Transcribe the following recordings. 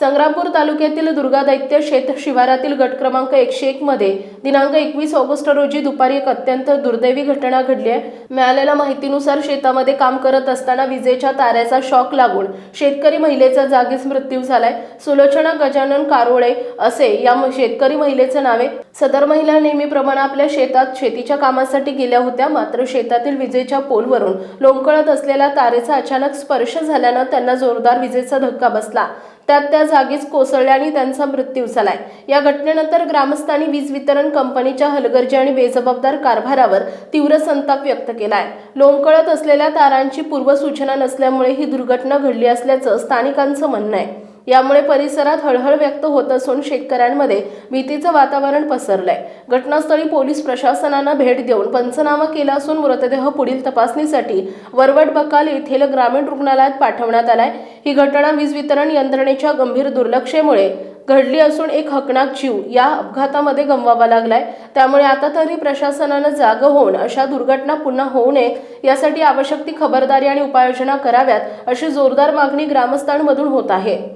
संग्रामपूर तालुक्यातील दुर्गा दैत्य शेत शिवारातील गट क्रमांक एकशे एक मध्ये दिनांक एकवीस ऑगस्ट रोजी दुपारी एक अत्यंत दुर्दैवी घटना घडली आहे. मिळालेल्या माहितीनुसार शेतामध्ये काम करत असताना विजेच्या ताऱ्याचा शॉक लागून शेतकरी महिलेचा जागीच मृत्यू झालाय. सुलोचना गजानन कारोळे असे या शेतकरी महिलेचं नावे सदर महिला नेहमीप्रमाणे आपल्या शेतात शेतीच्या कामासाठी गेल्या होत्या. मात्र शेतातील विजेच्या पोलवरून लोंबकळत असलेल्या तारेचा अचानक स्पर्श झाल्यानं त्यांना जोरदार विजेचा धक्का बसला. त्यात त्या जागीच कोसळल्या आणि त्यांचा मृत्यू झालाय. या घटनेनंतर ग्रामस्थांनी वीज वितरण कंपनीच्या हलगर्जी आणि बेजबाबदार कारभारावर तीव्र संताप व्यक्त केला आहे लोंबकळत असलेल्या तारांची पूर्वसूचना नसल्यामुळे ही दुर्घटना घडली असल्याचं स्थानिकांचं म्हणणं आहे. यामुळे परिसरात हळहळ व्यक्त होत असून शेतकऱ्यांमध्ये भीतीचं वातावरण पसरलंय. घटनास्थळी पोलीस प्रशासनानं भेट देऊन पंचनामा केला असून मृतदेह पुढील तपासणीसाठी वरवट बकाल येथील ग्रामीण रुग्णालयात पाठवण्यात आलाय. ही घटना वीज वितरण यंत्रणेच्या गंभीर दुर्लक्षेमुळे घडली असून एक हकनाक जीव या अपघातामध्ये गमवावा लागलाय. त्यामुळे आता तरी प्रशासनानं जाग होऊन अशा दुर्घटना पुन्हा होऊ नये यासाठी आवश्यक ती खबरदारी आणि उपाययोजना कराव्यात अशी जोरदार मागणी ग्रामस्थांमधून होत आहे.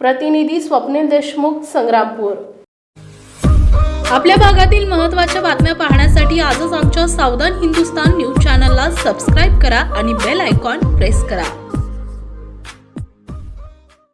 प्रतिनिधी स्वप्नील देशमुख संग्रामपूर. आपल्या भागातील महत्त्वाच्या बातम्या पाहण्यासाठी आजच आमच्या सावधान हिंदुस्तान न्यूज चॅनलला सबस्क्राईब करा आणि बेल आयकॉन प्रेस करा.